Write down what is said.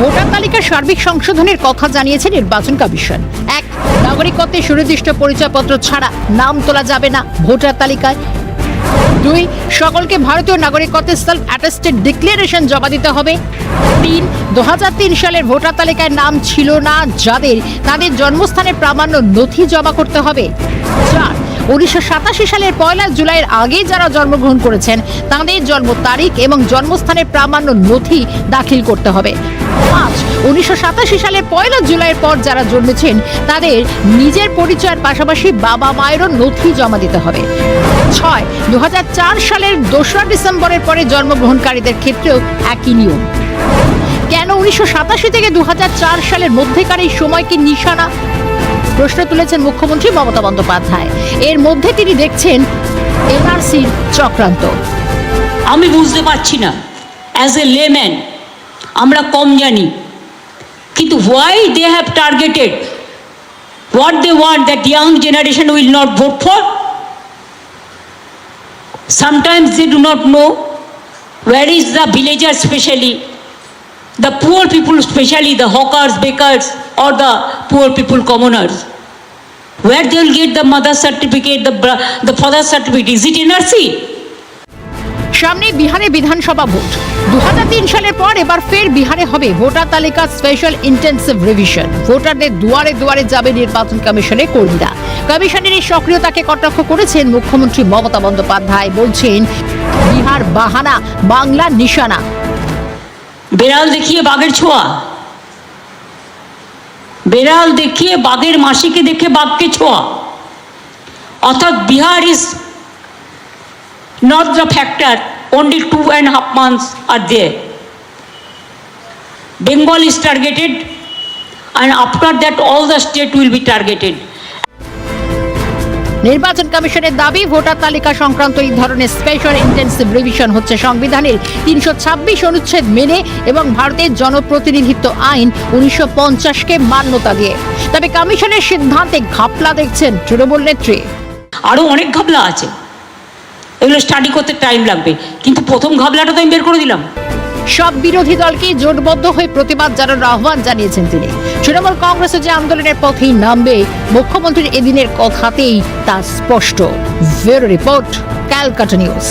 Voter তালিকার সার্বিক সংশোধনের কথা জানিয়েছে নির্বাচন কমিশন। এক, নাগরিকত্বের সুনির্দিষ্ট পরিচয়পত্র ছাড়া নাম তোলা যাবে না ভোটার তালিকায়। দুই, সকলকে ভারতীয় নাগরিকত্বের সেলফ অ্যাটেস্টেড ডিক্লারেশন জমা দিতে হবে। তিন দু সালের ভোটার তালিকায় নাম ছিল না যাদের, তাদের জন্মস্থানের প্রামাণ্য নথি জমা করতে হবে। চার উনিশশো সাতাশি সালের পয়লা জুলাইয়ের আগে যারা জন্মগ্রহণ করেছেন, তাদের জন্ম তারিখ এবং জন্মস্থানের প্রামাণ্য নথি দাখিল করতে হবে। পাঁচ উনিশশো সালের পয়লা জুলাইয়ের পর যারা জন্মেছেন, তাদের নিজের পরিচয়ের পাশাপাশি বাবা মায়েরও নথি জমা দিতে হবে। ছয় দু সালের দোসরা ডিসেম্বরের পরে জন্মগ্রহণকারীদের ক্ষেত্রেও একই নিয়ম। কেন উনিশশো সাতাশি থেকে দু হাজার চার সালের মধ্যেকার এই সময়কে নিশানা? প্রশ্ন তুলেছেন মুখ্যমন্ত্রী মমতা বন্দ্যোপাধ্যায়। এর মধ্যে তিনি দেখছেন এনআরসির চক্রান্ত। আমি বুঝতে পারছি না অ্যাজ এ লেম্যান আমরা কম জানি। কিন্তু why they have targeted what they want that young generation will not vote for sometimes they do not know where is the villagers specially, the poor people especially the hawkers, bakers or the poor people commoners? Where they will get the mother certificate the, the father certificate? Is it nrc সামনে বিহারে বিধানসভা vote. দুহাজার তিন সালের পর এবার ফের বিহারে হবে ভোটার তালিকা স্পেশাল ইন্টেন্সিভ রিভিশন ভোটারদের দুয়ারে দুয়ারে যাবে নির্বাচন কমিশনের কর্মীরা। কমিশনের এই সক্রিয়তাকে কটাক্ষ করেছেন মুখ্যমন্ত্রী মমতা বন্দ্যোপাধ্যায় বলছেন বিহার বাহানা বাংলা নিশানা। বেড়াল দেখিয়ে বাঘের ছোঁয়া। বেড়াল দেখিয়ে বাঘের মাসিকে দেখে বাঘকে ছোঁয়া। অর্থাৎ Bihar is not the factor only two and half months R they Bengal is targeted and after that all the state will be targeted নির্বাচন কমিশনের দাবি ভোটার তালিকা সংক্রান্ত এই ধরনের স্পেশাল ইন্টেন্সিভ রিভিশন হচ্ছে সংবিধানের তিনশো ছাব্বিশ অনুচ্ছেদ মেনে এবং ভারতের জনপ্রতিনিধিত্ব আইন উনিশশো পঞ্চাশকে মান্যতা দিয়ে। তবে কমিশনের সিদ্ধান্তে ঘাপলা দেখছেন তৃণমূল নেত্রী। আরও অনেক ঘাবলা আছে। এগুলো স্টাডি করতে টাইম লাগবে। কিন্তু প্রথম ঘাবলাটা তো আমি বের করে দিলাম। সব বিরোধী দলকে জোটবদ্ধ হয়ে প্রতিবাদ জানানোর আহ্বান জানিয়েছেন তিনি। তৃণমূল কংগ্রেসও যে আন্দোলনের পথেই নামবে, মুখ্যমন্ত্রীর এদিনের কথাতেই তা স্পষ্ট। Bureau report, Calcutta news.